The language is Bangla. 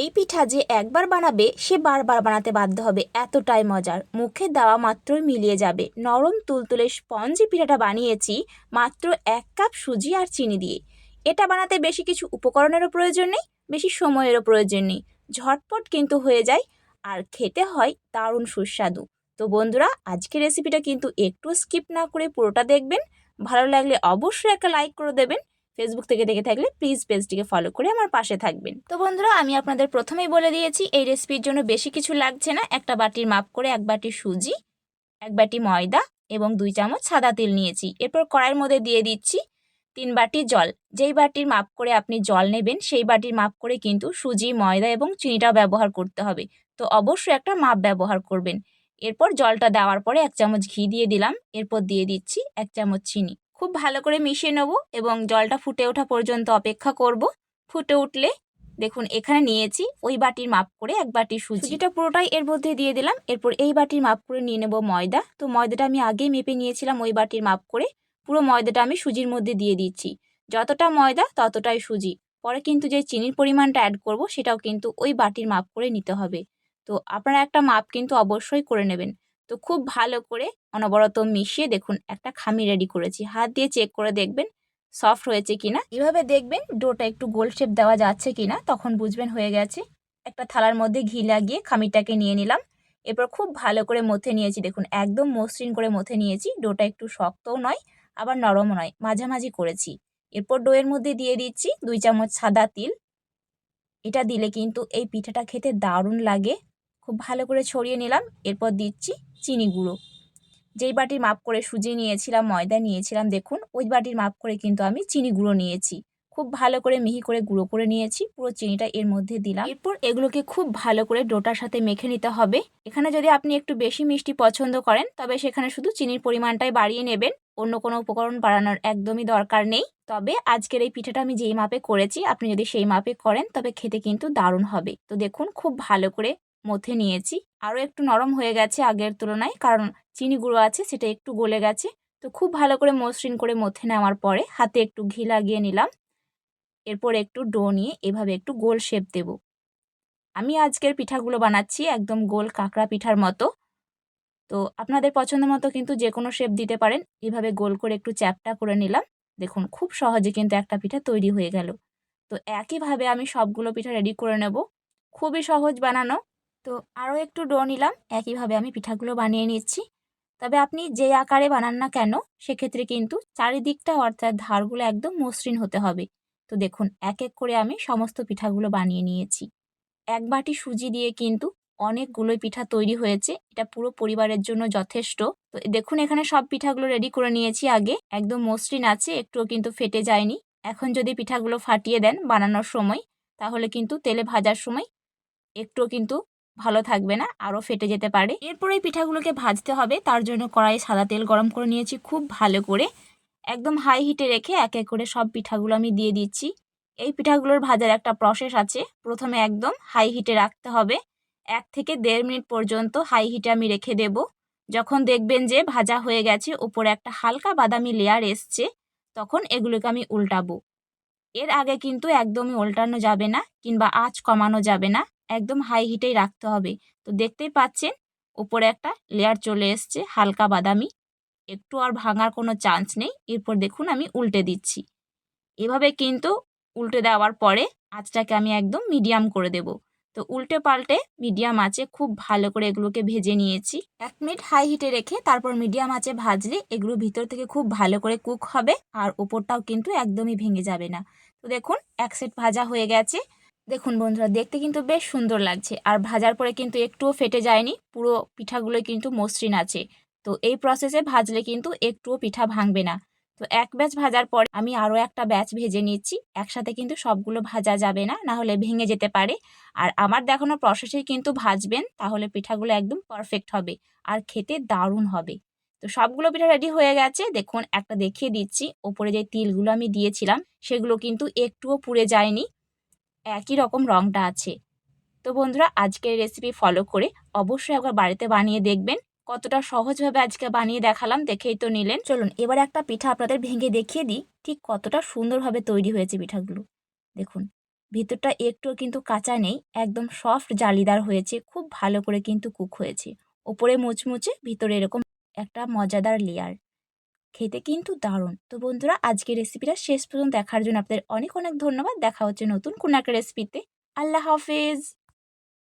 এই পিঠা যে একবার বানাবে, সে বারবার বানাতে বাধ্য হবে। এতটাই মজার। মুখে দেওয়া মাত্রই মিলিয়ে যাবে। নরম তুলতুলে স্পঞ্জি পিঠাটা বানিয়েছি মাত্র এক কাপ সুজি আর চিনি দিয়ে। এটা বানাতে বেশি কিছু উপকরণেরও প্রয়োজন নেই, বেশি সময়েরও প্রয়োজন নেই। ঝটপট কিন্তু হয়ে যায় আর খেতে হয় দারুণ সুস্বাদু। তো বন্ধুরা, আজকের রেসিপিটা কিন্তু একটু স্কিপ না করে পুরোটা দেখবেন। ভালো লাগলে অবশ্যই একটা লাইক করে দেবেন। ফেসবুক থেকে দেখে থাকলে প্লিজ পেজটিকে ফলো করে আমার পাশে থাকবেন। তো বন্ধুরা, আমি আপনাদের প্রথমেই বলে দিয়েছি, এই রেসিপির জন্য বেশি কিছু লাগছে না। একটা বাটির মাপ করে এক বাটি সুজি, এক বাটি ময়দা এবং দুই চামচ সাদা তেল নিয়েছি। এরপর কড়াইয়ের মধ্যে দিয়ে দিচ্ছি তিন বাটি জল। যেই বাটির মাপ করে আপনি জল নেবেন, সেই বাটির মাপ করে কিন্তু সুজি, ময়দা এবং চিনিটাও ব্যবহার করতে হবে। তো অবশ্যই একটা মাপ ব্যবহার করবেন। এরপর জলটা দেওয়ার পরে এক চামচ ঘি দিয়ে দিলাম। এরপর দিয়ে দিচ্ছি এক চামচ চিনি। খুব ভালো করে মিশিয়ে নেব এবং জলটা ফুটে ওঠা পর্যন্ত অপেক্ষা করব। ফুটে উঠলে দেখুন এখানে নিয়েছি, ওই বাটির মাপ করে এক বাটি সুজিটা পুরোটাই এর মধ্যে দিয়ে দিলাম, এরপর এই বাটির মাপ করে নিয়ে নেব ময়দা। তো ময়দাটা আমি আগেই মেপে নিয়েছিলাম ওই বাটির মাপ করে, পুরো ময়দাটা আমি সুজির মধ্যে দিয়ে দিচ্ছি। যতটা ময়দা ততটাই সুজি। পরে কিন্তু যে চিনির পরিমাণটা অ্যাড করব সেটাও কিন্তু ওই বাটির মাপ করে নিতে হবে। তো আপনারা একটা মাপ কিন্তু অবশ্যই করে নেবেন। তো খুব ভালো করে অনবরত মিশিয়ে দেখুন, একটা খামি রেডি করেছি। হাত দিয়ে চেক করে দেখবেন সফট হয়েছে কিনা। এভাবে দেখবেন ডোটা একটু গোল শেপ দেওয়া যাচ্ছে কিনা, তখন বুঝবেন হয়ে গেছে। একটা থালার মধ্যে ঘি লাগিয়ে খামিটাকে নিয়ে নিলাম। এরপর খুব ভালো করে মথে নিয়েছি, দেখুন, একদম মসৃণ করে মথে নিয়েছি। ডোটা একটু শক্তও নয়, আবার নরমও নয়, মাঝামাঝি করেছি। এরপর ডোয়ের মধ্যে দিয়ে দিচ্ছি দুই চামচ সাদা তিল। এটা দিলে কিন্তু এই পিঠাটা খেতে দারুণ লাগে। খুব ভালো করে ছড়িয়ে নিলাম, এরপর দিচ্ছি চিনি গুঁড়ো। যেই বাটির মাপ করে সুজি নিয়েছিলাম, ময়দা নিয়েছিলাম, দেখুন, ওই বাটির মাপ করে কিন্তু আমি চিনি গুঁড়ো নিয়েছি। খুব ভালো করে মিহি করে গুঁড়ো করে নিয়েছি, পুরো চিনিটা এর মধ্যে দিলাম। এরপর এগুলোকে খুব ভালো করে ডোটার সাথে মেখে নিতে হবে। এখানে যদি আপনি একটু বেশি মিষ্টি পছন্দ করেন, তবে সেখানে শুধু চিনির পরিমাণটাই বাড়িয়ে নেবেন। অন্য কোনো উপকরণ বাড়ানোর একদমই দরকার নেই। তবে আজকের এই পিঠাটা আমি যেই মাপে করেছি, আপনি যদি সেই মাপে করেন, তবে খেতে কিন্তু দারুণ হবে। তো দেখুন, খুব ভালো করে মথে নিয়েছি। আরও একটু নরম হয়ে গেছে আগের তুলনায়, কারণ চিনি গুঁড়ো আছে, সেটা একটু গলে গেছে। তো খুব ভালো করে মসৃণ করে মথে নেওয়ার পরে হাতে একটু ঘি লাগিয়ে নিলাম। এরপর একটু ডো নিয়ে এভাবে একটু গোল শেপ দেব। আমি আজকের পিঠাগুলো বানাচ্ছি একদম গোল কাঁকড়া পিঠার মতো। তো আপনাদের পছন্দ মতো কিন্তু যে কোনো শেপ দিতে পারেন। এভাবে গোল করে একটু চ্যাপটা করে নিলাম। দেখুন, খুব সহজে কিন্তু একটা পিঠা তৈরি হয়ে গেল। তো একইভাবে আমি সবগুলো পিঠা রেডি করে নেব। খুবই সহজ বানানো। তো আরও একটু ডো নিলাম। একইভাবে আমি পিঠাগুলো বানিয়ে নিচ্ছি। তবে আপনি যে আকারে বানান না কেন, সেক্ষেত্রে কিন্তু চারিদিকটা অর্থাৎ ধারগুলো একদম মসৃণ হতে হবে। তো দেখুন এক এক করে আমি সমস্ত পিঠাগুলো বানিয়ে নিয়েছি। এক বাটি সুজি দিয়ে কিন্তু অনেকগুলোই পিঠা তৈরি হয়েছে। এটা পুরো পরিবারের জন্য যথেষ্ট। তো দেখুন, এখানে সব পিঠাগুলো রেডি করে নিয়েছি আগে। একদম মসৃণ আছে, একটুও কিন্তু ফেটে যায়নি। এখন যদি পিঠাগুলো ফাটিয়ে দেন বানানোর সময়, তাহলে কিন্তু তেলে ভাজার সময় একটুও কিন্তু ভালো থাকবে না, আরও ফেটে যেতে পারে। এরপর পিঠাগুলোকে ভাজতে হবে, তার জন্য কড়াই সাদা তেল গরম করে নিয়েছি খুব ভালো করে। একদম হাই হিটে রেখে এক এক করে সব পিঠাগুলো আমি দিয়ে দিচ্ছি। এই পিঠাগুলোর ভাজার একটা প্রসেস আছে, প্রথমে একদম হাই হিটে রাখতে হবে। এক থেকে দেড় মিনিট পর্যন্ত হাই হিটে আমি রেখে দেব। যখন দেখবেন যে ভাজা হয়ে গেছে, উপরে একটা হালকা বাদামি লেয়ার এসছে, তখন এগুলোকে আমি উল্টাবো। এর আগে কিন্তু একদমই উল্টানো যাবে না, কিংবা আঁচ কমানো যাবে না। একদম হাই হিটেই রাখতে হবে। তো দেখতেই পাচ্ছেন, উপরে একটা লেয়ার চলে এসছে, হালকা বাদামি। একটু আর ভাঙার কোনো চান্স নেই। এরপর দেখুন আমি উল্টে দিচ্ছি। এভাবে কিন্তু উল্টে দেওয়ার পরে আঁচটাকে আমি একদম মিডিয়াম করে দেব। তো উল্টে পাল্টে মিডিয়াম আঁচে খুব ভালো করে এগুলোকে ভেজে নিয়েছি। এক মিনিট হাই হিটে রেখে তারপর মিডিয়াম আঁচে ভাজলে এগুলো ভিতর থেকে খুব ভালো করে কুক হবে আর ওপরটাও কিন্তু একদমই ভেঙে যাবে না। তো দেখুন, এক সেট ভাজা হয়ে গেছে। দেখুন বন্ধুরা, দেখতে কিন্তু বেশ সুন্দর লাগছে। আর ভাজার পরে কিন্তু একটুও ফেটে যায়নি, পুরো পিঠাগুলো কিন্তু মসৃণ আছে। তো এই প্রসেসে ভাজলে কিন্তু একটুও পিঠা ভাঙবে না। তো এক ব্যাচ ভাজার পর আমি আরও একটা ব্যাচ ভেজে নিচ্ছি, একসাথে কিন্তু সবগুলো ভাজা যাবে না না হলে ভেঙে যেতে পারে। আর আমার দেখানো প্রসেসে কিন্তু ভাজবেন, তাহলে পিঠাগুলো একদম পারফেক্ট হবে আর খেতে দারুণ হবে। তো সবগুলো পিঠা রেডি হয়ে গেছে, দেখুন একটা দেখিয়ে দিচ্ছি। ওপরে যে তিলগুলো আমি দিয়েছিলাম, সেগুলো কিন্তু একটুও পুড়ে যায়নি। একই রকম রঙটা আছে। তো বন্ধুরা, আজকের রেসিপি ফলো করে অবশ্যই একবার বাড়িতে বানিয়ে দেখবেন। কতটা সহজভাবে আজকে বানিয়ে দেখালাম, দেখেই তো নিলেন। চলুন, এবার একটা পিঠা আপনাদের ভেঙে দেখিয়ে দিই, ঠিক কতটা সুন্দরভাবে তৈরি হয়েছে পিঠাগুলো। দেখুন, ভিতরটা একটুও কিন্তু কাঁচা নেই, একদম সফট জালিদার হয়েছে, খুব ভালো করে কিন্তু কুক হয়েছে। ওপরে মুচমুচে, ভিতরে এরকম একটা মজাদার লেয়ার খেতে কিন্তু দারুণ। তো বন্ধুরা আজকে রেসিপিটা শেষ পর্যন্ত দেখার জন্য আপনাদের অনেক অনেক ধন্যবাদ। দেখা হচ্ছে নতুন কোনো একটা রেসিপিতে আল্লাহ হাফেজ।